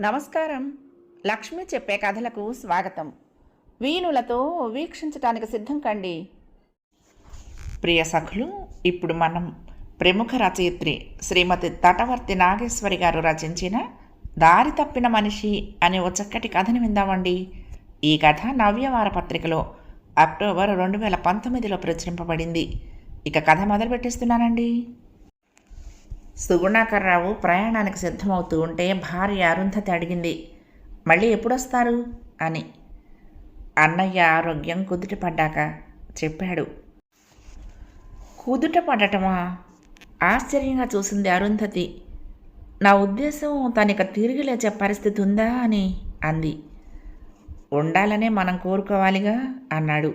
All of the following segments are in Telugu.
నమస్కారం. లక్ష్మి చెప్పే కథలకు స్వాగతం. వీణులతో వీక్షించటానికి సిద్ధం కండి. ప్రియ సఖులు ఇప్పుడు మనం ప్రముఖ రచయిత్రి శ్రీమతి తటవర్తి నాగేశ్వరి గారు రచించిన దారి తప్పిన మనిషి అనే ఓ చక్కటి కథను విందామండి. ఈ కథ నవ్యవార పత్రికలో అక్టోబర్ రెండు వేల పంతొమ్మిదిలో ప్రచురింపబడింది. ఇక కథ మొదలు పెట్టిస్తున్నానండి సుగుణాకర్రావు ప్రయాణానికి సిద్ధమవుతూ ఉంటే భార్య అరుంధతి అడిగింది మళ్ళీ ఎప్పుడొస్తారు? అని. అన్నయ్య ఆరోగ్యం కుదుట పడ్డాక చెప్పాడు. కుదుట పడటమా ఆశ్చర్యంగా చూసింది అరుంధతి. నా ఉద్దేశం తనిక తిరిగి లేచే పరిస్థితి ఉందా అని అంది. ఉండాలనే మనం కోరుకోవాలిగా? అన్నాడు.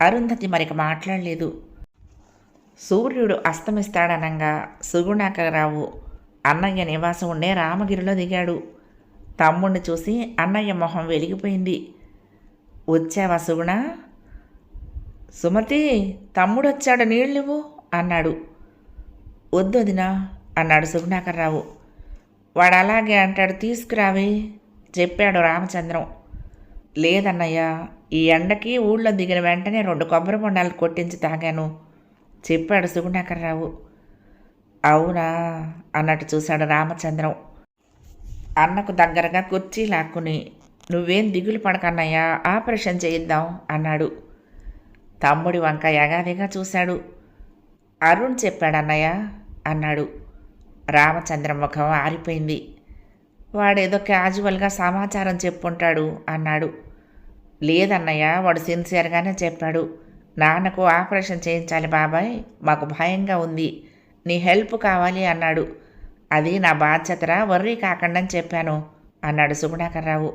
అరుంధతి మరిక మాట్లాడలేదు. సూర్యుడు అస్తమిస్తాడనంగా సుగుణాకరరావు అన్నయ్య నివాసం ఉండే రామగిరిలో దిగాడు. తమ్ముణ్ణి చూసి అన్నయ్య మొహం వెలిగిపోయింది. వచ్చావా సుగుణ? సుమతి తమ్ముడు వచ్చాడు నీళ్ళివ్వు అన్నాడు. వద్దు వదినా అన్నాడు సుగుణాకరరావు. వాడు అలాగే అంటాడు తీసుకురావే చెప్పాడు రామచంద్రం. లేదన్నయ్య ఈ ఎండకి ఊళ్ళో దిగిన వెంటనే రెండు కొబ్బరి బొండాలు కొట్టించి తాగాను. చెప్పాడు సుగుణాకర్రావు అవునా? అన్నట్టు చూశాడు రామచంద్రం. అన్నకు దగ్గరగా కుర్చీ లాక్కుని నువ్వేం దిగులు పడకన్నయ్యా? ఆపరేషన్ చేయిద్దాం అన్నాడు. తమ్ముడి వంక యగాదిగా చూశాడు. అరుణ్ చెప్పాడన్నయ్య అన్నాడు. రామచంద్రం ముఖం ఆరిపోయింది. వాడేదో క్యాజువల్గా సమాచారం చెప్పుంటాడు అన్నాడు. లేదన్నయ్య వాడు సిన్సియర్గానే చెప్పాడు. నాన్నకు ఆపరేషన్ చేయించాలి బాబాయ్ మాకు భయంగా ఉంది. నీ హెల్ప్ కావాలి అన్నాడు. అది నా బాధ్యతరా? వర్రీ కాకుండా చెప్పాను అన్నాడు సుగుణాకర్రావు.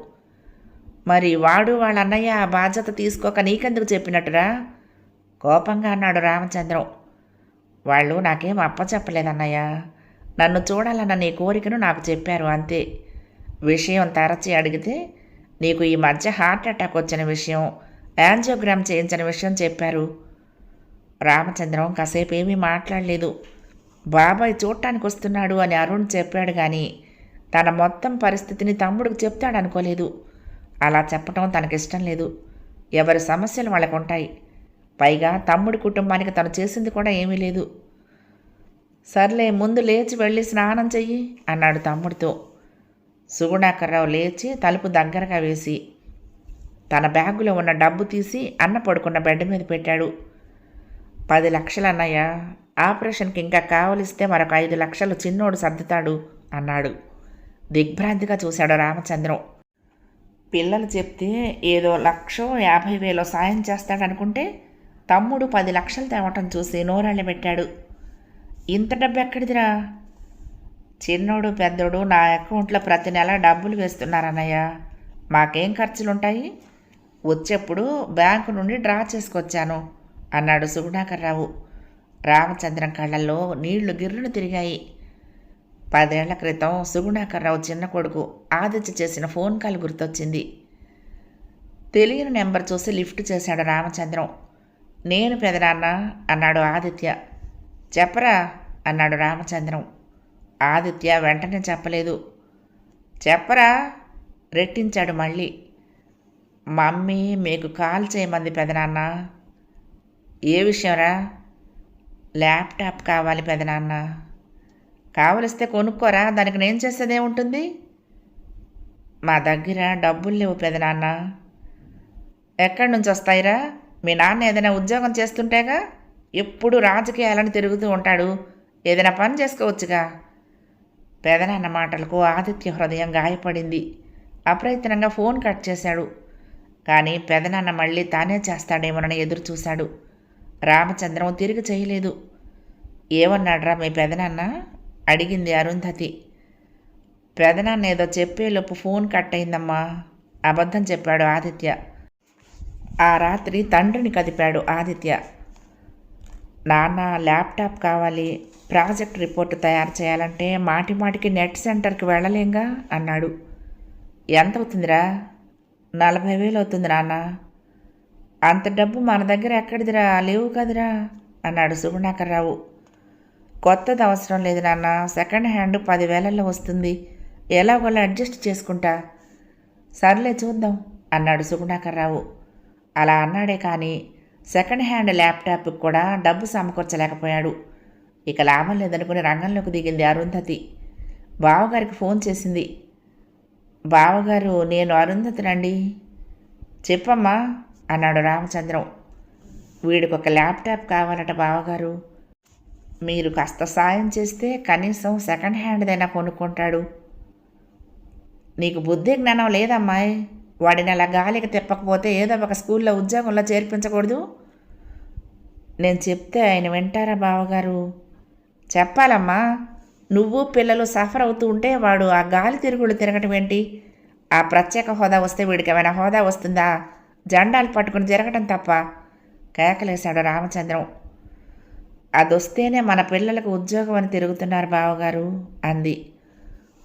మరి వాడు వాళ్ళ అన్నయ్య ఆ బాధ్యత తీసుకోక నీకెందుకు చెప్పినట్టురా? కోపంగా అన్నాడు రామచంద్రం. వాళ్ళు నాకేం అప్పచెప్పలేదన్నయ్య. నన్ను చూడాలన్న నీ కోరికను నాకు చెప్పారు అంతే. విషయం తరచి అడిగితే నీకు ఈ మధ్య హార్ట్ అటాక్ వచ్చిన విషయం. యాంజియోగ్రామ్ చేయించిన విషయం చెప్పారు. రామచంద్రం కాసేపు ఏమీ మాట్లాడలేదు. బాబాయ్ చూడటానికి వస్తున్నాడు అని అరుణ్ చెప్పాడు కానీ తన మొత్తం పరిస్థితిని తమ్ముడికి చెప్తాడు అనుకోలేదు అలా చెప్పటం తనకిష్టం లేదు. ఎవరి సమస్యలు వాళ్ళకు ఉంటాయి పైగా తమ్ముడి కుటుంబానికి తను చేసింది కూడా ఏమీ లేదు. సర్లే ముందు లేచి వెళ్ళి స్నానం చెయ్యి అన్నాడు తమ్ముడితో. సుగుణాకర్రావు లేచి తలుపు దగ్గరగా వేసి తన బ్యాగులో ఉన్న డబ్బు తీసి అన్న పడుకున్న బెడ్ మీద పెట్టాడు. పది లక్షలు అన్నయ్య ఆపరేషన్కి ఇంకా కావలిస్తే మరొక ఐదు లక్షలు చిన్నోడు సర్దుతాడు అన్నాడు. దిగ్భ్రాంతిగా చూశాడు రామచంద్రం. పిల్లలు చెప్తే ఏదో లక్షో యాభై వేలో సాయం చేస్తాడనుకుంటే తమ్ముడు పది లక్షలు తేవటం చూసి నోరాళ్ళు పెట్టాడు. ఇంత డబ్బు ఎక్కడిదిరా? చిన్నోడు పెద్దోడు నా అకౌంట్లో ప్రతి నెల డబ్బులు వేస్తున్నారన్నయ్య మాకేం ఖర్చులుంటాయి? వచ్చేప్పుడు బ్యాంకు నుండి డ్రా చేసుకొచ్చాను అన్నాడు సుగుణాకర్రావు. రామచంద్రం కళ్ళల్లో నీళ్ళు గిర్రును తిరిగాయి. పదేళ్ళ క్రితం సుగుణాకర్రావు చిన్న కొడుకు ఆదిత్య చేసిన ఫోన్ కాల్ గుర్తొచ్చింది. తెలియని నెంబర్ చూసి లిఫ్ట్ చేశాడు రామచంద్రం. నేను పెదనాన్న అన్నాడు ఆదిత్య. చెప్పరా అన్నాడు రామచంద్రం. ఆదిత్య వెంటనే చెప్పలేదు. చెప్పరా రెట్టించాడు మళ్ళీ. మమ్మీ మీకు కాల్ చేయమంది పెదనాన్న. ఏ విషయంరా ల్యాప్టాప్ కావాలి పెదనాన్న. కావలిస్తే కొనుక్కోరా దానికి నేను చేసేది ఏముంటుంది? మా దగ్గర డబ్బులు లేవు పెదనాన్న. ఎక్కడి నుంచి వస్తాయిరా? మీ నాన్న ఏదైనా ఉద్యోగం చేస్తుంటేగా ఎప్పుడు రాజకీయాలను తిరుగుతూ ఉంటాడు. ఏదైనా పని చేసుకోవచ్చుగా. పెదనాన్న మాటలకు ఆదిత్య హృదయం గాయపడింది. అప్రయత్నంగా ఫోన్ కట్ చేశాడు. కానీ పెదనాన్న మళ్ళీ తానే చేస్తాడేమోనని ఎదురు చూశాడు. రామచంద్రం తిరిగి చేయలేదు. ఏమన్నాడ్రా మీ పెదనాన్న? అడిగింది అరుంధతి. పెదనాన్న ఏదో చెప్పేలోపు ఫోన్ కట్ అయిందమ్మా అబద్ధం చెప్పాడు ఆదిత్య. ఆ రాత్రి తండ్రిని కదిపాడు ఆదిత్య. నాన్న ల్యాప్టాప్ కావాలి. ప్రాజెక్ట్ రిపోర్ట్ తయారు చేయాలంటే మాటి మాటికి నెట్ సెంటర్కి వెళ్ళలేంగా? అన్నాడు. ఎంత అవుతుందిరా నలభై వేలు అవుతుంది నాన్న. అంత డబ్బు మన దగ్గర ఎక్కడిదిరా? లేవు కదరా? అన్నాడు సుగుణాకర్రావు. కొత్తది అవసరం లేదు నాన్న. సెకండ్ హ్యాండ్ పదివేలల్లో వస్తుంది. ఎలాగోలా అడ్జస్ట్ చేసుకుంటా. సర్లే చూద్దాం అన్నాడు సుగుణాకర్రావు. అలా అన్నాడే కానీ సెకండ్ హ్యాండ్ ల్యాప్టాప్కి కూడా డబ్బు సమకూర్చలేకపోయాడు. ఇక లాభం లేదనుకుని రంగంలోకి దిగింది అరుంధతి. బావగారికి ఫోన్ చేసింది. బావగారు నేను అరుంధతినండి. చెప్పమ్మా అన్నాడు రామచంద్రం. వీడికి ఒక ల్యాప్టాప్ కావాలట బావగారు. మీరు కాస్త సాయం చేస్తే కనీసం సెకండ్ హ్యాండ్దైనా కొనుక్కుంటాడు. నీకు బుద్ధి జ్ఞానం లేదమ్మాయి. వాడిని అలా గాలికి తిప్పకపోతే ఏదో ఒక స్కూల్లో ఉద్యోగంలో చేర్పించకూడదు. నేను చెప్తే ఆయన వింటారా బావగారు? చెప్పాలమ్మా. నువ్వు పిల్లలు సఫర్ అవుతూ ఉంటే వాడు ఆ గాలి తిరుగుళ్ళు తిరగటం ఏంటి? ఆ ప్రత్యేక హోదా వస్తే వీడికి ఏమైనా హోదా వస్తుందా? జెండాలు పట్టుకుని తిరగటం తప్ప. కేకలేశాడు రామచంద్రం. అదొస్తేనే మన పిల్లలకు ఉద్యోగం అని తిరుగుతున్నారు బావగారు అంది.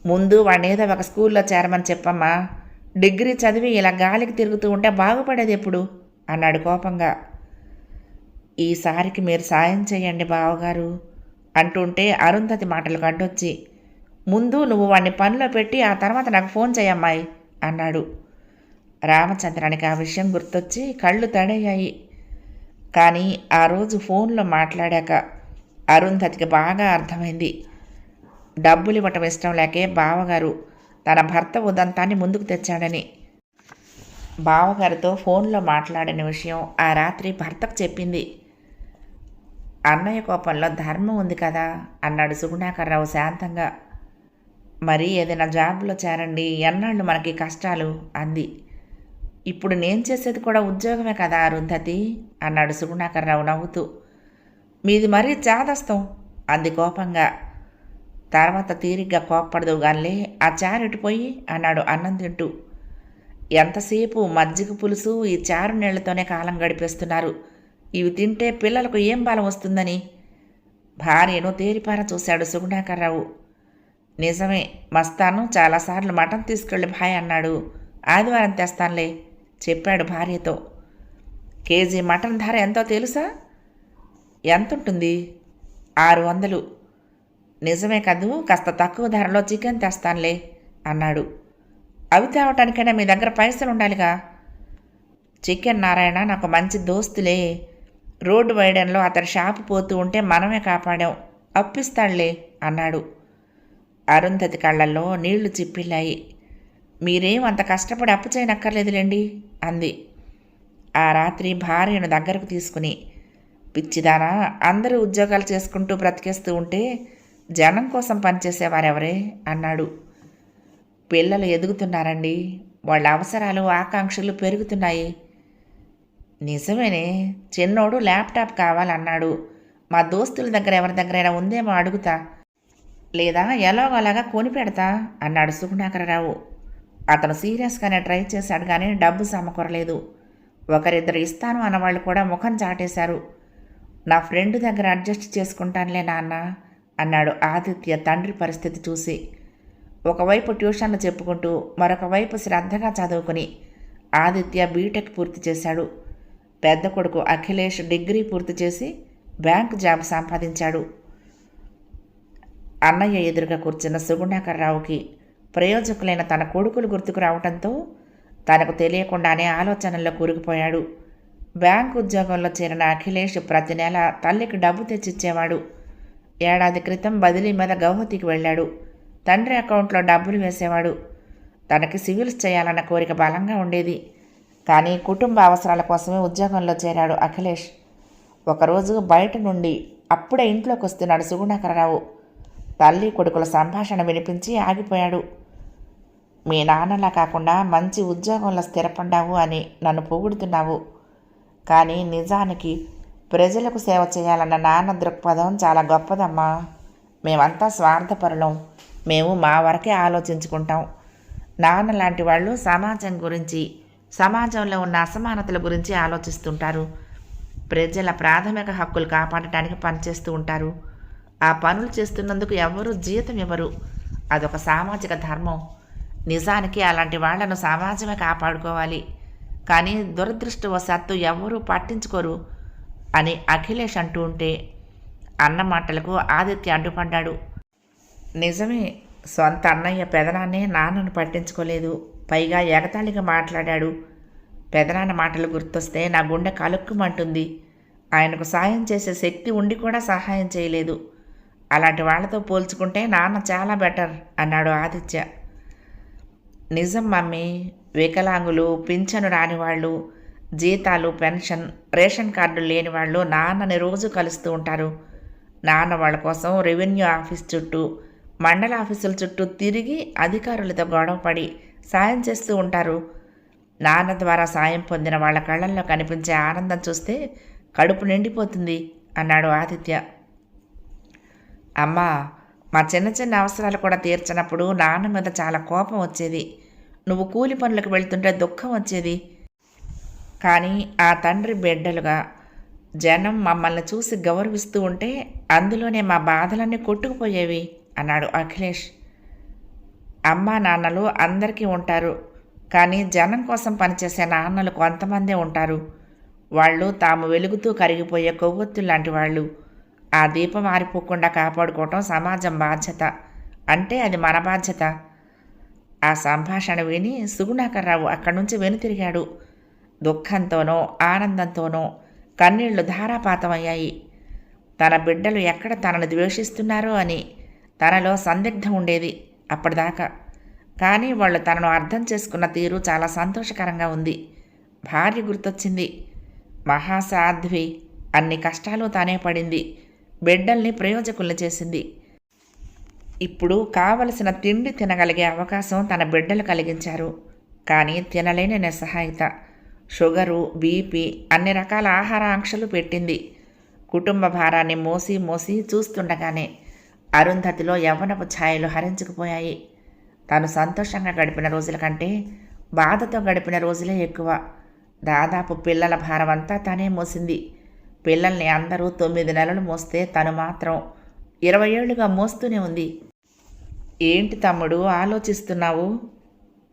ముందు వాడిని ఏదో ఒక స్కూల్లో చేరమని చెప్పమ్మా. డిగ్రీ చదివి ఇలా గాలికి తిరుగుతూ ఉంటే బాగుపడేది ఎప్పుడు? అన్నాడు కోపంగా. ఈసారికి మీరు సాయం చేయండి బావగారు. అంటుంటే అరుంధతి మాటలు అడ్డొచ్చి ముందు నువ్వు వాడిని పనిలో పెట్టి ఆ తర్వాత నాకు ఫోన్ చేయమ్మాయి అన్నాడు. రామచంద్రానికి ఆ విషయం గుర్తొచ్చి కళ్ళు తడయ్యాయి కానీ ఆ రోజు ఫోన్లో మాట్లాడాక అరుంధతికి బాగా అర్థమైంది. డబ్బులు ఇవ్వటం ఇష్టం లేకే బావగారు తన భర్త ఉదంతాన్ని ముందుకు తెచ్చాడని. బావగారితో ఫోన్లో మాట్లాడిన విషయం ఆ రాత్రి భర్తకు చెప్పింది. అన్నయ్య కోపంలో ధర్మం ఉంది కదా అన్నాడు సుగుణాకర్రావు శాంతంగా. మరి ఏదైనా జాబ్లో చేరండి ఎన్నాళ్ళు మనకి కష్టాలు? అంది. ఇప్పుడు నేను చేసేది కూడా ఉద్యోగమే కదా అరుంధతి? అన్నాడు సుగుణాకర్రావు నవ్వుతూ. మీది మరీ చాదస్తం అంది కోపంగా. తర్వాత తీరిగ్గా కోప్పడదు గాన్లే ఆ చారెటిపోయి అన్నాడు అన్నం తింటూ. ఎంతసేపు మజ్జిగ పులుసు ఈ చారు నీళ్ళతోనే కాలం గడిపేస్తున్నారు? ఇవి తింటే పిల్లలకు ఏం బలం వస్తుందని? భార్యను తేరిపార చూశాడు సుగుణాకర్రావు నిజమే మస్తాను చాలాసార్లు మటన్ తీసుకెళ్ళి భాయ్ అన్నాడు. ఆదివారం తెస్తానులే చెప్పాడు భార్యతో. కేజీ మటన్ ధర ఎంతో తెలుసా? ఎంత ఉంటుంది ఆరు వందలు. నిజమే కదూ కాస్త తక్కువ ధరలో చికెన్ తెస్తానులే అన్నాడు. అవి తేవటానికైనా మీ దగ్గర పైసలు ఉండాలిగా చికెన్ నారాయణ నాకు మంచి దోస్తులే. రోడ్డు వైడన్లో అతని షాపు పోతూ ఉంటే మనమే కాపాడాం. అప్పిస్తాడులే అన్నాడు. అరుంధతి కళ్ళల్లో నీళ్ళు చిప్పిల్లాయి మీరేం అంత కష్టపడి అప్పు చేయనక్కర్లేదులేండి అంది. ఆ రాత్రి భార్యను దగ్గరకు తీసుకుని పిచ్చిదానా అందరూ ఉద్యోగాలు చేసుకుంటూ బ్రతికేస్తూ ఉంటే జనం కోసం పనిచేసేవారెవరే? అన్నాడు. పిల్లలు ఎదుగుతున్నారండి. వాళ్ళ అవసరాలు ఆకాంక్షలు పెరుగుతున్నాయి. నిజమేనే చిన్నోడు ల్యాప్టాప్ కావాలన్నాడు. మా దోస్తుల దగ్గర ఎవరి దగ్గరైనా ఉందేమో అడుగుతా. లేదా ఎలాగోలాగా కొని పెడతా అన్నాడు సుగుణాకరరావు. అతను సీరియస్గానే ట్రై చేశాడు కానీ డబ్బు సమకూరలేదు. ఒకరిద్దరు ఇస్తాను అన్నవాళ్ళు కూడా ముఖం చాటేశారు. నా ఫ్రెండ్ దగ్గర అడ్జస్ట్ చేసుకుంటానులే నాన్న అన్నాడు ఆదిత్య తండ్రి పరిస్థితి చూసి. ఒకవైపు ట్యూషన్లు చెప్పుకుంటూ మరొక వైపు శ్రద్ధగా చదువుకుని ఆదిత్య బీటెక్ పూర్తి చేశాడు. పెద్ద కొడుకు అఖిలేష్ డిగ్రీ పూర్తి చేసి బ్యాంక్ జాబ్ సంపాదించాడు. అన్నయ్య ఎదురుగా కూర్చున్న సుగుణాకర్రావుకి ప్రయోజకులైన తన కొడుకులు గుర్తుకు రావడంతో తనకు తెలియకుండానే ఆలోచనల్లో కూరుకుపోయాడు. బ్యాంక్ ఉద్యోగంలో చేరిన అఖిలేష్ ప్రతి నెల తల్లికి డబ్బు తెచ్చిచ్చేవాడు. ఏడాది క్రితం బదిలీ మీద గౌహతికి వెళ్ళాడు. తండ్రి అకౌంట్లో డబ్బులు వేసేవాడు. తనకి సివిల్స్ చేయాలన్న కోరిక బలంగా ఉండేది. కానీ కుటుంబ అవసరాల కోసమే ఉద్యోగంలో చేరాడు అఖిలేష్. ఒకరోజు బయట నుండి అప్పుడే ఇంట్లోకి వస్తున్నాడు సుగుణాకరరావు. తల్లి కొడుకుల సంభాషణ వినిపించి ఆగిపోయాడు. మీ నాన్నలా కాకుండా మంచి ఉద్యోగంలో స్థిరపడ్డావు అని నన్ను పొగుడుతున్నావు. కానీ నిజానికి ప్రజలకు సేవ చేయాలన్న నాన్న దృక్పథం చాలా గొప్పదమ్మా. మేమంతా స్వార్థపరులం. మేము మా వరకే ఆలోచించుకుంటాం. నాన్న లాంటి వాళ్ళు సమాజం గురించి సమాజంలో ఉన్న అసమానతల గురించి ఆలోచిస్తుంటారు. ప్రజల ప్రాథమిక హక్కులు కాపాడటానికి పనిచేస్తూ ఉంటారు. ఆ పనులు చేస్తున్నందుకు ఎవరు జీతం ఇవ్వరు. అదొక సామాజిక ధర్మం. నిజానికి అలాంటి వాళ్ళను సమాజమే కాపాడుకోవాలి. కానీ దురదృష్టవశాత్తు ఎవరూ పట్టించుకోరు అని అఖిలేష్ అంటూ ఉంటే అన్న మాటలకు ఆదిత్య అడ్డుపడ్డాడు నిజమే సొంత అన్నయ్య పెదనాన్నే నాన్నను పట్టించుకోలేదు. పైగా ఎగతాళిగా మాట్లాడాడు. పెదనాన్న మాటలు గుర్తొస్తే నా గుండె కలుక్కుమంటుంది. ఆయనకు సాయం చేసే శక్తి ఉండి కూడా సహాయం చేయలేదు. అలాంటి వాళ్ళతో పోల్చుకుంటే నాన్న చాలా బెటర్ అన్నాడు ఆదిత్య. నిజం మమ్మీ వికలాంగులు పింఛను రాని వాళ్ళు జీతాలు పెన్షన్ రేషన్ కార్డులు లేని వాళ్ళు నాన్నని రోజు కలుస్తూ ఉంటారు. నాన్న వాళ్ళ కోసం రెవెన్యూ ఆఫీస్ చుట్టూ మండల ఆఫీసుల చుట్టూ తిరిగి అధికారులతో గొడవపడి సాయం చేస్తూ ఉంటారు. నాన్న ద్వారా సాయం పొందిన వాళ్ళ కళ్ళల్లో కనిపించే ఆనందం చూస్తే కడుపు నిండిపోతుంది అన్నాడు ఆదిత్య. అమ్మా మా చిన్న చిన్న అవసరాలు కూడా తీర్చినప్పుడు నాన్న మీద చాలా కోపం వచ్చేది. నువ్వు కూలి పనులకు వెళ్తుంటే దుఃఖం వచ్చేది. కానీ ఆ తండ్రి బిడ్డలుగా జనం మమ్మల్ని చూసి గౌరవిస్తూ ఉంటే అందులోనే మా బాధలన్నీ కొట్టుకుపోయేవి అన్నాడు అఖిలేష్. అమ్మా నాన్నలు అందరికీ ఉంటారు. కానీ జనం కోసం పనిచేసే నాన్నలు కొంతమందే ఉంటారు. వాళ్ళు తాము వెలుగుతూ కరిగిపోయే కొవ్వొత్తు లాంటి వాళ్ళు. ఆ దీపం ఆరిపోకుండా కాపాడుకోవటం సమాజం బాధ్యత. అంటే అది మన బాధ్యత. ఆ సంభాషణ విని సుగుణాకర్రావు అక్కడి నుంచి వెనుతిరిగాడు. దుఃఖంతోనో ఆనందంతోనో కన్నీళ్ళు ధారాపాతమయ్యాయి. తన బిడ్డలు ఎక్కడ తనను ద్వేషిస్తున్నారో అని తనలో సందిగ్ధం ఉండేది. అప్పటిదాకా. కానీ వాళ్ళు తనను అర్థం చేసుకున్న తీరు చాలా సంతోషకరంగా ఉంది. భార్య గుర్తొచ్చింది. మహాసాధ్వి అన్ని కష్టాలు తానే పడింది. బిడ్డల్ని ప్రయోజకుల్ని చేసింది. ఇప్పుడు కావలసిన తిండి తినగలిగే అవకాశం తన బిడ్డలు కలిగించారు. కానీ తినలేని నిస్సహాయిత షుగరు బీపీ అన్ని రకాల ఆహార ఆంక్షలు పెట్టింది. కుటుంబ భారాన్ని మోసి మోసి చూస్తుండగానే అరుంధతిలో యవ్వనపు ఛాయలు హరించుకుపోయాయి. తాను సంతోషంగా గడిపిన రోజుల కంటే బాధతో గడిపిన రోజులే ఎక్కువ. దాదాపు పిల్లల భారం అంతా తనే మోసింది. పిల్లల్ని అందరూ తొమ్మిది నెలలు మోస్తే తను మాత్రం ఇరవై ఏళ్ళుగా మోస్తూనే ఉంది. ఏంటి తమ్ముడు ఆలోచిస్తున్నావు?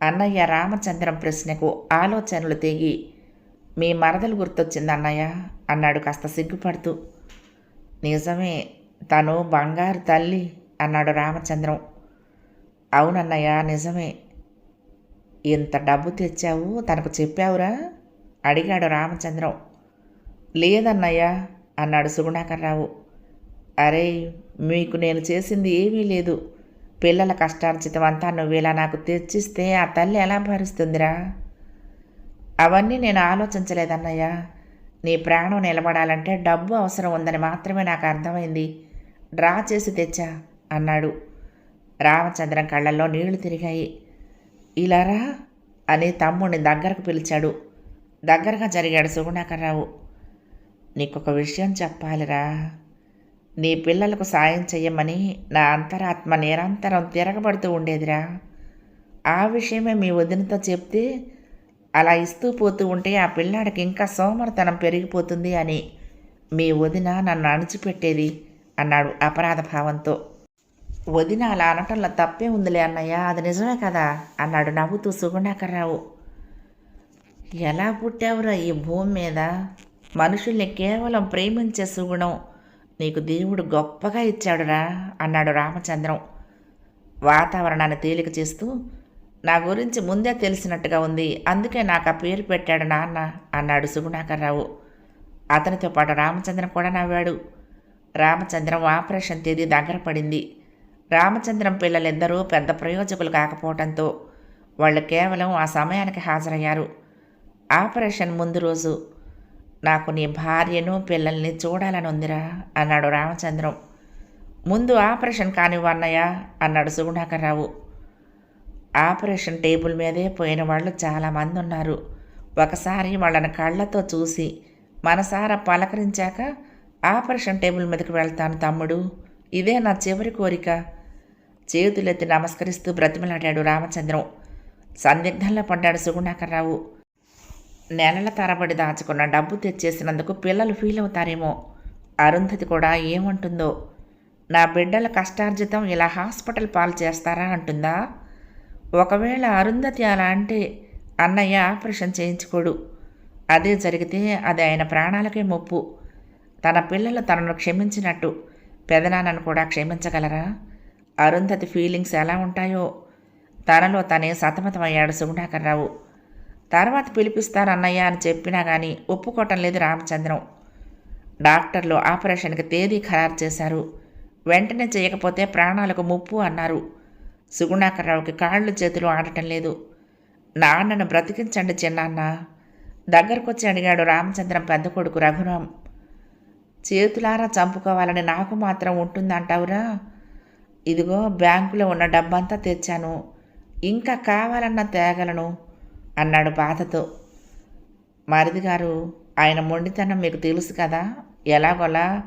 అన్నయ్య రామచంద్రం ప్రశ్నకు ఆలోచనలు తెగి మీ మరదలు గుర్తొచ్చింది అన్నయ్య? అన్నాడు కాస్త సిగ్గుపడుతూ. నిజమే తను బంగారు తల్లి అన్నాడు రామచంద్రం. అవునన్నయ్య నిజమే. ఇంత డబ్బు తెచ్చావు తనకు చెప్పావురా? అడిగాడు రామచంద్రం. లేదన్నయ్య అన్నాడు సుగుణాకర్రావు. అరే మీకు నేను చేసింది ఏమీ లేదు. పిల్లల కష్టార్జితం అంతా నువ్వు ఇలా నాకు తెచ్చిస్తే ఆ తల్లి ఎలా భరిస్తుందిరా? అవన్నీ నేను ఆలోచించలేదన్నయ్య. నీ ప్రాణం నిలబడాలంటే డబ్బు అవసరం ఉందని మాత్రమే నాకు అర్థమైంది. డ్రా చేసి తెచ్చా? అన్నాడు. రామచంద్రం కళ్ళల్లో నీళ్ళు తిరిగాయి. ఇలారా అని తమ్ముడిని దగ్గరకు పిలిచాడు. దగ్గరగా జరిగాడు సుగుణాకర్రావు నీకొక విషయం చెప్పాలిరా. నీ పిల్లలకు సాయం చెయ్యమని నా అంతరాత్మ నిరంతరం తిరగబడుతూ ఉండేదిరా. ఆ విషయమే మీ వదినతో చెప్తే అలా ఇస్తూ పోతూ ఉంటే ఆ పిల్లాడికి ఇంకా సోమరతనం పెరిగిపోతుంది అని మీ వదిన నన్ను అణిచిపెట్టేది. అన్నాడు అపరాధ భావంతో. వదిన అలా అనటంలో తప్పే ఉందిలే అన్నయ్య అది నిజమే కదా అన్నాడు నవ్వుతూ సుగుణాకర్రావు. ఎలా పుట్టావురా ఈ భూమి మీద? మనుషుల్ని కేవలం ప్రేమించే సుగుణం. నీకు దేవుడు గొప్పగా ఇచ్చాడురా అన్నాడు రామచంద్రం. వాతావరణాన్ని తేలిక చేస్తూ నా గురించి ముందే తెలిసినట్టుగా ఉంది అందుకే నాకు ఆ పేరు పెట్టాడు నాన్న అన్నాడు సుగుణాకర్రావు. అతనితో పాటు రామచంద్రం కూడా నవ్వాడు. రామచంద్రం ఆపరేషన్ తేదీ దగ్గర పడింది. రామచంద్రం పిల్లలిద్దరూ పెద్ద ప్రయోజకులు కాకపోవడంతో వాళ్ళు కేవలం ఆ సమయానికి హాజరయ్యారు. ఆపరేషన్ ముందు రోజు నాకు నీ భార్యను పిల్లల్ని చూడాలని ఉందిరా అన్నాడు రామచంద్రం. ముందు ఆపరేషన్ కానివ్వన్నయ్య అన్నాడు సుగుణాకర్రావు. ఆపరేషన్ టేబుల్ మీదే పోయిన వాళ్ళు చాలామంది ఉన్నారు ఒకసారి వాళ్ళని కళ్ళతో చూసి మనసారా పలకరించాక ఆపరేషన్ టేబుల్ మీదకి వెళ్తాను తమ్ముడు. ఇదే నా చివరి కోరిక. చేతులెత్తి నమస్కరిస్తూ బ్రతిమలాడాడు రామచంద్రం. సందిగ్ధంలో పడ్డాడు సుగుణాకర్రావు. నెలల తరబడి దాచుకున్న డబ్బు తెచ్చేసినందుకు పిల్లలు ఫీల్ అవుతారేమో. అరుంధతి కూడా ఏమంటుందో. నా బిడ్డల కష్టార్జితం ఇలా హాస్పిటల్ పాలు చేస్తారా అంటుందా? ఒకవేళ అరుంధతి అలా అంటే అన్నయ్య ఆపరేషన్ చేయించుకోడు. అదే జరిగితే అది ఆయన ప్రాణాలకే ముప్పు. తన పిల్లలు తనను క్షమించినట్టు పెదనాన్నను కూడా క్షమించగలరా? అరుంధతి ఫీలింగ్స్ ఎలా ఉంటాయో? తనలో తనే సతమతమయ్యాడు సుగుణాకర్రావు తర్వాత పిలిపిస్తానన్నయ్య అని చెప్పినా కానీ ఒప్పుకోవటం లేదు రామచంద్రం. డాక్టర్లు ఆపరేషన్కి తేదీ ఖరారు చేశారు. వెంటనే చేయకపోతే ప్రాణాలకు ముప్పు అన్నారు. సుగుణాకర్రావుకి కాళ్ళు చేతులు ఆడటం లేదు. నాన్నను బ్రతికించండి చిన్నాన్న. దగ్గరకొచ్చి అడిగాడు రామచంద్రం పెద్ద కొడుకు రఘురాం చేతులారా చంపుకోవాలని నాకు మాత్రం ఉంటుందంటావురా. ఇదిగో బ్యాంకులో ఉన్న డబ్బంతా తెచ్చాను. ఇంకా కావాలన్న తేగలను అన్నాడు బాధతో. మరిది గారు ఆయన మొండితనం మీకు తెలుసు కదా? ఎలాగోలా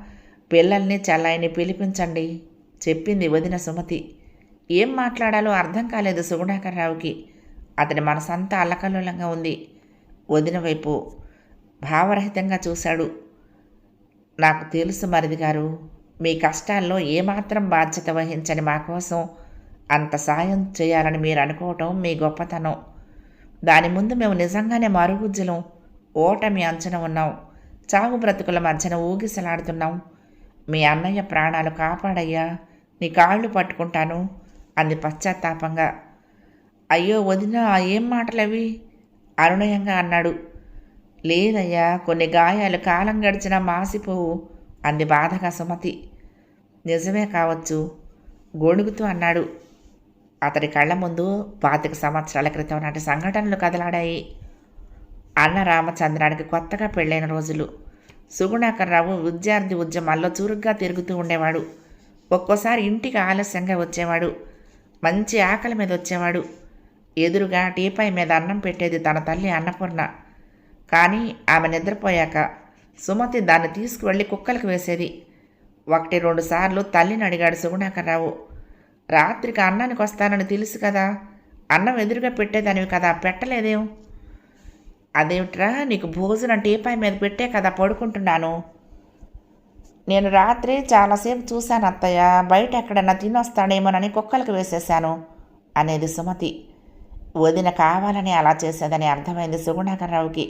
పిల్లల్ని చల్లాయిని పిలిపించండి చెప్పింది వదిన సుమతి. ఏం మాట్లాడాలో అర్థం కాలేదు సుగుణాకర్రావుకి. అతని మనసంతా అల్లకల్లోలంగా ఉంది. వదిన వైపు భావరహితంగా చూశాడు. నాకు తెలుసు మరిది గారు మీ కష్టాల్లో ఏమాత్రం బాధ్యత వహించని మా కోసం అంత సాయం చేయాలని మీరు అనుకోవటం మీ గొప్పతనం. దాని ముందు మేము నిజంగానే మరుగుజ్జులం ఓటమి అంచన ఉన్నాం చావు బ్రతుకుల మధ్యన ఊగిసలాడుతున్నాం. మీ అన్నయ్య ప్రాణాలు కాపాడయ్యా నీ కాళ్ళు పట్టుకుంటాను అంది పశ్చాత్తాపంగా. అయ్యో వదిన ఏం మాటలవి? అనునయంగా అన్నాడు. లేదయ్యా కొన్ని గాయాలు కాలం గడిచినా మాసిపోవు అంది బాధగా సుమతి. నిజమే కావచ్చు గొణుగుతూ అన్నాడు. అతడి కళ్ళ ముందు పాతిక సంవత్సరాల క్రితం నాటి సంఘటనలు కదలాడాయి. అన్న రామచంద్రానికి కొత్తగా పెళ్ళైన రోజులు. సుగుణాకర్రావు విద్యార్థి ఉద్యమాల్లో చురుగ్గా తిరుగుతూ ఉండేవాడు. ఒక్కోసారి ఇంటికి ఆలస్యంగా వచ్చేవాడు. మంచి ఆకలి మీద వచ్చేవాడు. ఎదురుగా టీపాయ్ మీద అన్నం పెట్టేది తన తల్లి అన్నపూర్ణ. కానీ ఆమె నిద్రపోయాక సుమతి దాన్ని తీసుకువెళ్ళి కుక్కలకు వేసేది. ఒకటి రెండు సార్లు తల్లిని అడిగాడు సుగుణాకర్రావు. రాత్రికి అన్నానికి వస్తానని తెలుసు కదా అన్నం ఎదురుగా పెట్టేదానివి కదా పెట్టలేదేం? అదేమిట్రా నీకు భోజనం టీపాయ్ మీద పెట్టే కదా పడుకుంటున్నాను. నేను రాత్రి చాలాసేపు చూశాను అత్తయ్య బయట ఎక్కడన్నా తినొస్తాడేమోనని కుక్కలకు వేసేశాను అనేది సుమతి. వదిన కావాలని అలా చేసేదని అర్థమైంది సుగుణాకర్రావుకి.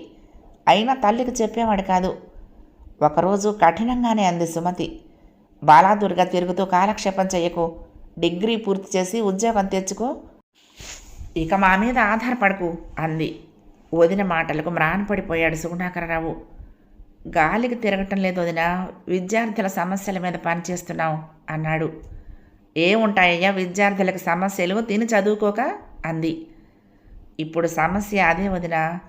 అయినా తల్లికి చెప్పేవాడు కాదు. ఒకరోజు కఠినంగానే అంది సుమతి. బాలాదుర్గా తిరుగుతూ కాలక్షేపం చేయకు డిగ్రీ పూర్తి చేసి ఉద్యోగం తెచ్చుకో. ఇక మా మీద ఆధారపడకు అంది. వదిన మాటలకు మ్రాన్పడిపోయాడు సుగుణాకరరావు. గాలికి తిరగటం లేదు వదిన. విద్యార్థుల సమస్యల మీద పనిచేస్తున్నాం అన్నాడు. ఏముంటాయ్యా విద్యార్థులకు సమస్యలు? తిని చదువుకోక? అంది. ఇప్పుడు సమస్య అదే వదిన.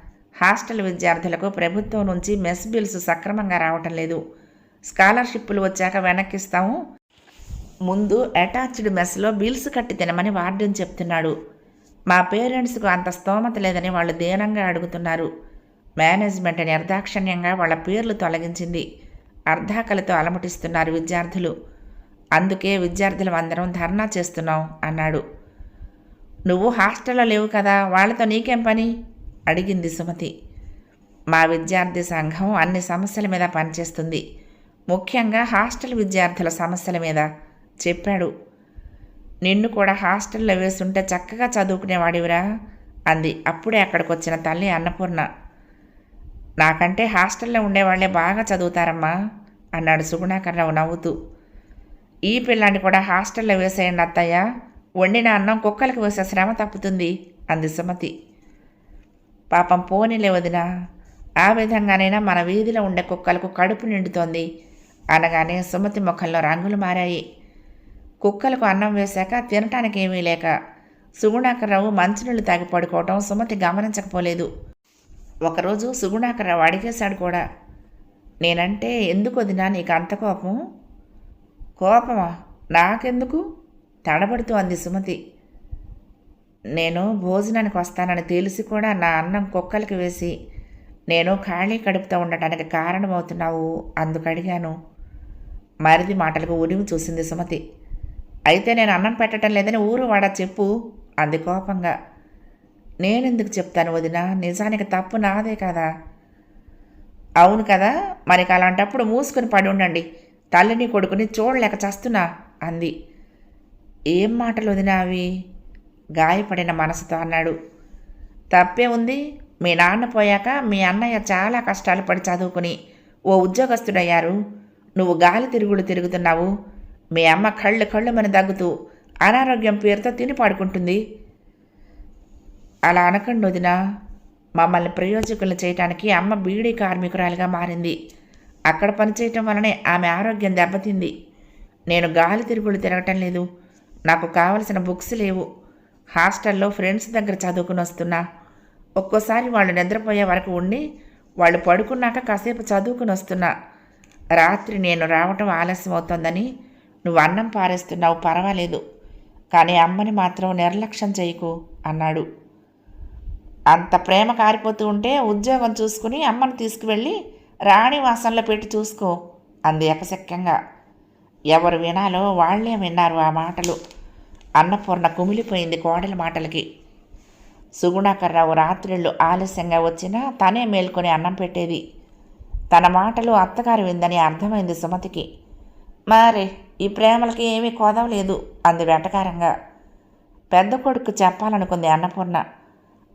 హాస్టల్ విద్యార్థులకు ప్రభుత్వం నుంచి మెస్ బిల్స్ సక్రమంగా రావటం లేదు. స్కాలర్షిప్లు వచ్చాక వెనక్కిస్తాము. ముందు అటాచ్డ్ మెస్లో బిల్స్ కట్టి తినమని వార్డెన్ చెప్తున్నాడు. మా పేరెంట్స్కు అంత స్తోమత లేదని వాళ్ళు దీనంగా అడుగుతున్నారు. మేనేజ్మెంట్ నిర్దాక్షణ్యంగా వాళ్ళ పేర్లు తొలగించింది. అర్ధాకలతో అలమటిస్తున్నారు విద్యార్థులు. అందుకే విద్యార్థులం అందరం ధర్నా చేస్తున్నాం అన్నాడు. నువ్వు హాస్టల్లో లేవు కదా వాళ్ళతో నీకేం పని? అడిగింది సుమతి. మా విద్యార్థి సంఘం అన్ని సమస్యల మీద పనిచేస్తుంది. ముఖ్యంగా హాస్టల్ విద్యార్థుల సమస్యల మీద చెప్పాడు. నిన్ను కూడా హాస్టల్లో వేసుంటే చక్కగా చదువుకునేవాడివిరా అంది. అప్పుడే అక్కడికి వచ్చిన తల్లి అన్నపూర్ణ. నాకంటే హాస్టల్లో ఉండేవాళ్ళే బాగా చదువుతారమ్మా అన్నాడు సుగుణాకర్రావు నవ్వుతూ. ఈ పిల్లాన్ని కూడా హాస్టల్లో వేసేయండి అత్తయ్య. వండిన అన్నం కుక్కలకు వేసే శ్రమ తప్పుతుంది అంది సుమతి. పాపం పోనీలే వదినా ఆ విధంగానైనా మన వీధిలో ఉండే కుక్కలకు కడుపు నిండుతోంది. అనగానే సుమతి ముఖంలో రంగులు మారాయి. కుక్కలకు అన్నం వేశాక తినటానికి ఏమీ లేక సుగుణాకర్రావు మంచినీళ్ళు తాగి పడుకోవటం సుమతి గమనించకపోలేదు. ఒకరోజు సుగుణాకర్రావు అడిగేశాడు కూడా. నేనంటే ఎందుకు వదినా నీకు అంత కోపం? కోపమా? నాకెందుకు? తడబడుతూ అంది సుమతి. నేను భోజనానికి వస్తానని తెలిసి కూడా నా అన్నం కుక్కలకి వేసి నేను ఖాళీ కడుపుతూ ఉండటానికి కారణమవుతున్నావు అందుకు అడిగాను. మరిది మాటలకు ఉరిమి చూసింది సుమతి. అయితే నేను అన్నం పెట్టడం లేదని ఊరు వాడ చెప్పు అంది కోపంగా. నేనెందుకు చెప్తాను వదిన? నిజానికి తప్పు నాదే కదా. అవును కదా మనకి అలాంటప్పుడు మూసుకొని పడి ఉండండి. తల్లిని కొడుకుని చూడలేక చస్తున్నా అంది. ఏం మాటలు వదినా అవి? గాయపడిన మనసుతో అన్నాడు. తప్పే ఉంది. మీ నాన్న పోయాక మీ అన్నయ్య చాలా కష్టాలు పడి చదువుకుని ఓ ఉద్యోగస్తుడయ్యారు. నువ్వు గాలి తిరుగుడు తిరుగుతున్నావు. మీ అమ్మ కళ్ళు కళ్ళు మన దగ్గుతూ అనారోగ్యం పేరుతో తిని పాడుకుంటుంది. అలా అనకండి వదిన. మమ్మల్ని ప్రయోజకులు చేయటానికి అమ్మ బీడీ కార్మికురాలుగా మారింది. అక్కడ పనిచేయటం వలనే ఆమె ఆరోగ్యం దెబ్బతింది. నేను గాలి తిరుగులు తిరగటం లేదు. నాకు కావలసిన బుక్స్ లేవు. హాస్టల్లో ఫ్రెండ్స్ దగ్గర చదువుకుని వస్తున్నా. ఒక్కోసారి వాళ్ళు నిద్రపోయే వరకు ఉండి వాళ్ళు పడుకున్నాక కాసేపు చదువుకుని వస్తున్నా. రాత్రి నేను రావటం ఆలస్యం అవుతోందని నువ్వు అన్నం పారేస్తున్నావు పర్వాలేదు. కానీ అమ్మని మాత్రం నిర్లక్ష్యం చేయకు అన్నాడు. అంత ప్రేమ కారిపోతూ ఉంటే ఉద్యోగం చూసుకుని అమ్మను తీసుకువెళ్ళి రాణివాసంలో పెట్టి చూసుకో అంది ఎకశక్యంగా ఎవరు వినాలో వాళ్ళే విన్నారు ఆ మాటలు. అన్నపూర్ణ కుమిలిపోయింది కోడల మాటలకి. సుగుణాకర్రావు రాత్రిళ్ళు ఆలస్యంగా వచ్చినా తనే మేల్కొని అన్నం పెట్టేది. తన మాటలు అత్తగారు విందని అర్థమైంది సుమతికి. మరే ఈ ప్రేమలకి ఏమీ కోదవలేదు అంది వెటకారంగా. పెద్ద కొడుకు చెప్పాలనుకుంది అన్నపూర్ణ.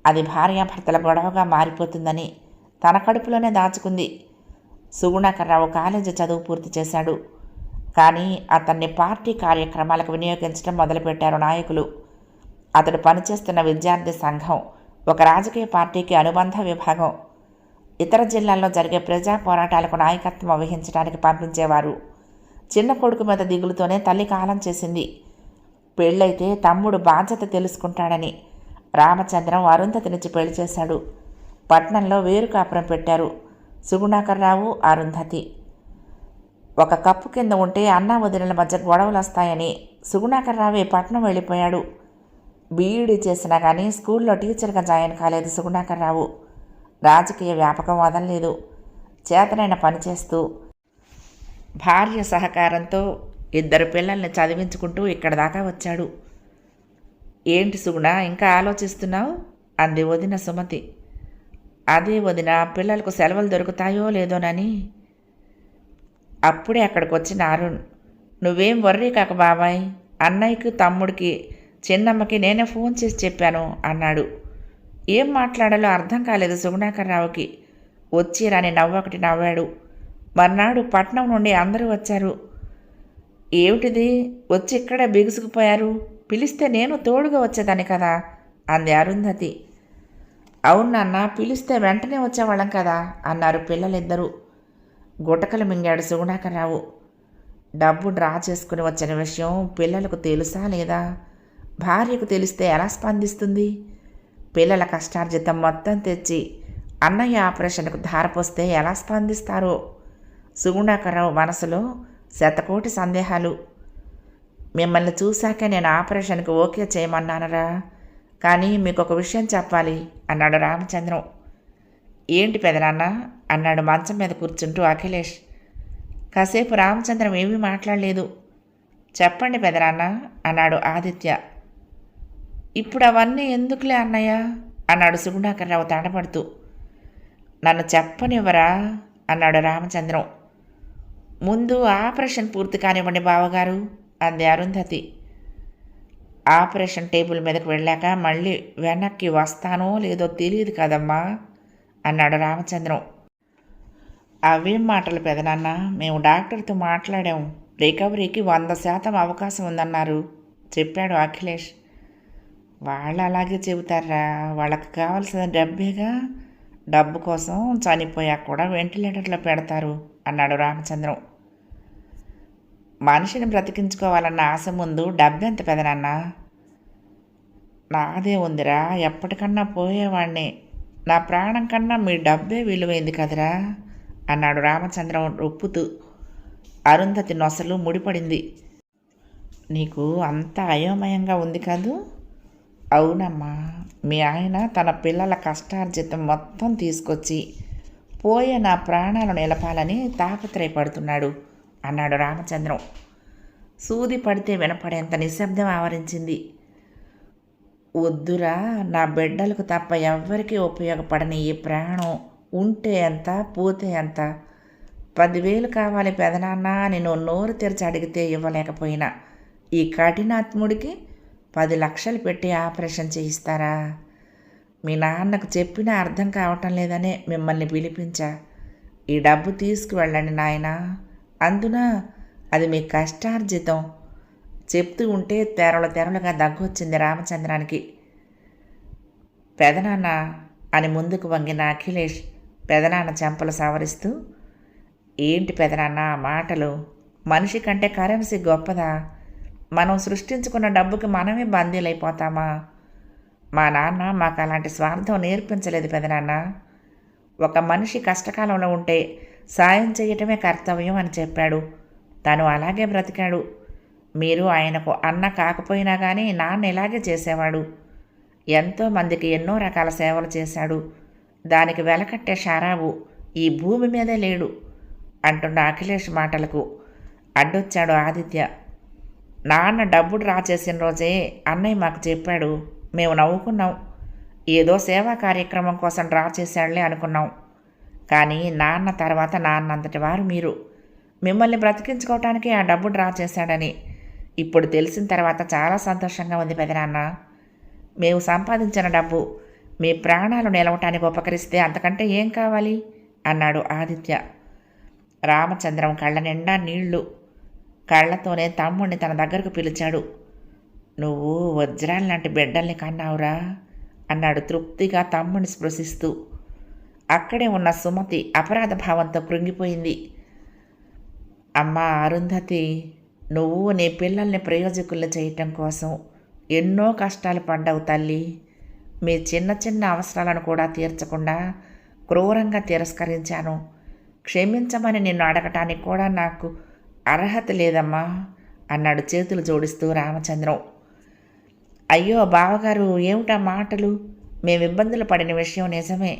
అది భార్యాభర్తల గొడవగా మారిపోతుందని తన కడుపులోనే దాచుకుంది. సుగుణాకర్రావు కాలేజీ చదువు పూర్తి చేశాడు. కానీ అతన్ని పార్టీ కార్యక్రమాలకు వినియోగించడం మొదలుపెట్టారు నాయకులు. అతడు పనిచేస్తున్న విద్యార్థి సంఘం ఒక రాజకీయ పార్టీకి అనుబంధ విభాగం. ఇతర జిల్లాల్లో జరిగే ప్రజా పోరాటాలకు నాయకత్వం వహించడానికి పంపించేవారు. చిన్న కొడుకు మీద దిగులుతోనే తల్లి కాలం చేసింది. పెళ్ళైతే తమ్ముడు బాధ్యత తెలుసుకుంటాడని రామచంద్రం అరుంధతినిచ్చి పెళ్ళి చేశాడు. పట్నంలో వేరు కాపురం పెట్టారు సుగుణాకర్రావు అరుంధతి. ఒక కప్పు కింద ఉంటే అన్నా వదిలిన మధ్య గొడవలు వస్తాయని సుగుణాకర్రావే పట్నం వెళ్ళిపోయాడు. బీఈడీ చేసినా కానీ స్కూల్లో టీచర్గా జాయిన్ కాలేదు సుగుణాకర్రావు. రాజకీయ వ్యాపకం వదలలేదు. చేతనైన పని చేస్తూ భార్య సహకారంతో ఇద్దరు పిల్లల్ని చదివించుకుంటూ ఇక్కడ దాకా వచ్చాడు. ఏంటి సుగుణ ఇంకా ఆలోచిస్తున్నావు? అంది వదిన సుమతి. అదే వదిన పిల్లలకు సెలవులు దొరుకుతాయో లేదోనని అప్పుడే అక్కడికి వచ్చిన అరుణ్ నువ్వేం వర్రీ కాక బాబాయ్? అన్నయ్యకి తమ్ముడికి చిన్నమ్మకి నేనే ఫోన్ చేసి చెప్పాను అన్నాడు. ఏం మాట్లాడాలో అర్థం కాలేదు సుగుణాకర్రావుకి వచ్చి రాని నవ్వొకటి నవ్వాడు. మర్నాడు పట్నం నుండి అందరూ వచ్చారు. ఏమిటిది? వచ్చి ఇక్కడే బిగుసుకుపోయారు. పిలిస్తే నేను తోడుగా వచ్చేదాన్ని కదా అంది అరుంధతి. అవును పిలిస్తే వెంటనే వచ్చేవాళ్ళం కదా అన్నారు పిల్లలిద్దరూ. గుటకలు మింగాడు సుగుణాకర్రావు డబ్బు డ్రా చేసుకుని వచ్చిన విషయం పిల్లలకు తెలుసా లేదా? భార్యకు తెలిస్తే ఎలా స్పందిస్తుంది? పిల్లల కష్టార్జితం మొత్తం తెచ్చి అన్నయ్య ఆపరేషన్కు ధారపోస్తే ఎలా స్పందిస్తారో? సుగుణాకర్రావు మనసులో శతకోటి సందేహాలు. మిమ్మల్ని చూశాక నేను ఆపరేషన్కి ఓకే చేయమన్నానరా. కానీ మీకు ఒక విషయం చెప్పాలి అన్నాడు రామచంద్రం. ఏంటి పెదనాన్న? అన్నాడు మంచం మీద కూర్చుంటూ అఖిలేష్. కాసేపు రామచంద్రం ఏమీ మాట్లాడలేదు. చెప్పండి పెదనాన్న అన్నాడు ఆదిత్య. ఇప్పుడు అవన్నీ ఎందుకులే అన్నయ్య? అన్నాడు సుగుణాకర్రావు తడబడుతూ నన్ను చెప్పనివ్వరా? అన్నాడు రామచంద్రం. ముందు ఆపరేషన్ పూర్తి కానివ్వండి బావగారు అంది అరుంధతి. ఆపరేషన్ టేబుల్ మీదకు వెళ్ళాక మళ్ళీ వెనక్కి వస్తానో లేదో తెలియదు కదమ్మా అన్నాడు రామచంద్రం. అవేం మాటలు పెదనాన్న మేము డాక్టర్తో మాట్లాడాం. రికవరీకి వంద శాతం అవకాశం ఉందన్నారు చెప్పాడు అఖిలేష్. వాళ్ళు అలాగే చెబుతారా? వాళ్ళకి కావాల్సిన డబ్బేగా? డబ్బు కోసం చనిపోయాక కూడా వెంటిలేటర్లో పెడతారు అన్నాడు రామచంద్రం. మనిషిని బ్రతికించుకోవాలన్న ఆశ ముందు డబ్బెంత పెదనాన్న? నాదే ఉందిరా ఎప్పటికన్నా పోయేవాణ్ణి. నా ప్రాణం కన్నా మీ డబ్బే విలువైంది కదరా అన్నాడు రామచంద్రం రొప్పుతూ. అరుంధతి నొసలు ముడిపడింది. నీకు అంత అయోమయంగా ఉంది కదూ? అవునమ్మా మీ ఆయన తన పిల్లల కష్టార్జితం మొత్తం తీసుకొచ్చి పోయే నా ప్రాణాలు నిలపాలని తాపత్రయపడుతున్నాడు అన్నాడు రామచంద్రం. సూది పడితే వినపడేంత నిశ్శబ్దం ఆవరించింది. వద్దురా నా బిడ్డలకు తప్ప ఎవ్వరికీ ఉపయోగపడని ఈ ప్రాణం ఉంటే ఎంత పోతే ఎంత? పదివేలు కావాలి పెదనాన్న నేను నోరు తెరిచి అడిగితే ఇవ్వలేకపోయినా. ఈ కఠినాత్ముడికి పది లక్షలు పెట్టి ఆపరేషన్ చేయిస్తారా? మీ నాన్నకు చెప్పినా అర్థం కావటం లేదనే మిమ్మల్ని పిలిపించా. ఈ డబ్బు తీసుకువెళ్ళండి నాయన. అందున అది మీ కష్టార్జితం. చెప్తూ ఉంటే తెరల తెరలుగా దగ్గొచ్చింది రామచంద్రానికి. పెదనాన్న అని ముందుకు వంగిన అఖిలేష్ పెదనాన్న చెంపలు సవరిస్తూ ఏంటి పెదనాన్న ఆ మాటలు? మనిషి కంటే కరెన్సీ గొప్పదా? మనం సృష్టించుకున్న డబ్బుకి మనమే బందీలైపోతామా? మా నాన్న మాకు అలాంటి స్వార్థం నేర్పించలేదు పెదనాన్న. ఒక మనిషి కష్టకాలంలో ఉంటే సాయం చేయటమే కర్తవ్యం అని చెప్పాడు. తను అలాగే బ్రతికాడు. మీరు ఆయనకు అన్న కాకపోయినా కానీ నాన్న ఇలాగే చేసేవాడు. ఎంతో మందికి ఎన్నో రకాల సేవలు చేశాడు. దానికి వెలకట్టే షారాబు ఈ భూమి మీదే లేడు అంటున్న అఖిలేష్ మాటలకు అడ్డొచ్చాడు ఆదిత్య. నాన్న డబ్బు డ్రా చేసిన రోజే అన్నయ్య మాకు చెప్పాడు మేము నవ్వుకున్నాం. ఏదో సేవా కార్యక్రమం కోసం డ్రా చేశాడులే అనుకున్నాం. కానీ నాన్న తర్వాత నాన్నంతటి వారు మీరు. మిమ్మల్ని బ్రతికించుకోవటానికి ఆ డబ్బు డ్రా చేశాడని ఇప్పుడు తెలిసిన తర్వాత చాలా సంతోషంగా ఉంది పెదనాన్న. మేము సంపాదించిన డబ్బు మీ ప్రాణాలు నిలవటానికి ఉపకరిస్తే అంతకంటే ఏం కావాలి? అన్నాడు ఆదిత్య. రామచంద్రం కళ్ళ నిండా నీళ్ళు. కళ్ళతోనే తమ్ముడిని తన దగ్గరకు పిలిచాడు. నువ్వు వజ్రాలు లాంటి బిడ్డల్ని కన్నావురా అన్నాడు తృప్తిగా తమ్ముడిని స్పృశిస్తూ. అక్కడే ఉన్న సుమతి అపరాధ భావంతో కృంగిపోయింది. అమ్మా అరుంధతి నువ్వు నీ పిల్లల్ని ప్రయోజకులు చేయటం కోసం ఎన్నో కష్టాలు పడ్డావు తల్లి. మీ చిన్న చిన్న అవసరాలను కూడా తీర్చకుండా క్రూరంగా తిరస్కరించాను. క్షమించమని నిన్ను అడగటానికి కూడా నాకు అర్హత లేదమ్మా అన్నాడు చేతులు జోడిస్తూ రామచంద్రం. అయ్యో బావగారు ఏమిటా మాటలు? మేము ఇబ్బందులు పడిన విషయం నిజమే.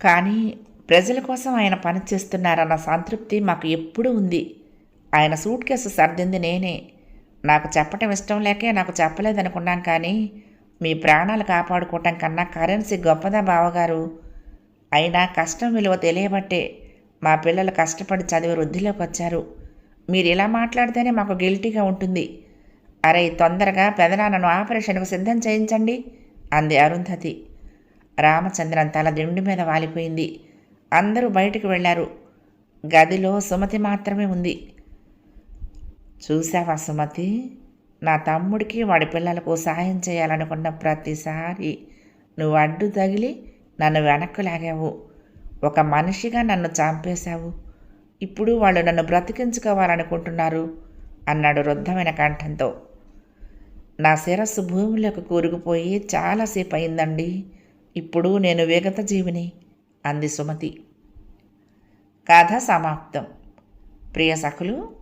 కానీ ప్రజల కోసం ఆయన పనిచేస్తున్నారన్న సంతృప్తి మాకు ఎప్పుడూ ఉంది. ఆయన సూట్ కేసు సర్దింది నేనే. నాకు చెప్పటం ఇష్టం లేకే నాకు చెప్పలేదనుకున్నాం కానీ మీ ప్రాణాలు కాపాడుకోవటం కన్నా కరెన్సీ గొప్పదా బావగారు. అయినా కష్టం విలువ తెలియబట్టే మా పిల్లలు కష్టపడి చదివి వృద్ధిలోకి వచ్చారు. మీరు ఇలా మాట్లాడితేనే మాకు గిల్టీగా ఉంటుంది. అరే తొందరగా పెదనాన్నను ఆపరేషన్కు సిద్ధం చేయించండి అంది అరుంధతి. రామచంద్రన్ తల దిండు మీద వాలిపోయింది. అందరూ బయటికి వెళ్ళారు. గదిలో సుమతి మాత్రమే ఉంది. చూసావా సుమతి? నా తమ్ముడికి వాడి పిల్లలకు సహాయం చేయాలనుకున్న ప్రతిసారి నువ్వు అడ్డు తగిలి నన్ను వెనక్కు లాగావు. ఒక మనిషిగా నన్ను చంపేశావు. ఇప్పుడు వాళ్ళు నన్ను బ్రతికించుకోవాలనుకుంటున్నారు అన్నాడు రుద్ధమైన కంఠంతో. నా శిరస్సు భూమిలోకి కూరుకుపోయి చాలాసేపు అయిందండి. ఇప్పుడు నేను విగత జీవిని అంది సుమతి. కథ సమాప్తం. ప్రియ సఖులు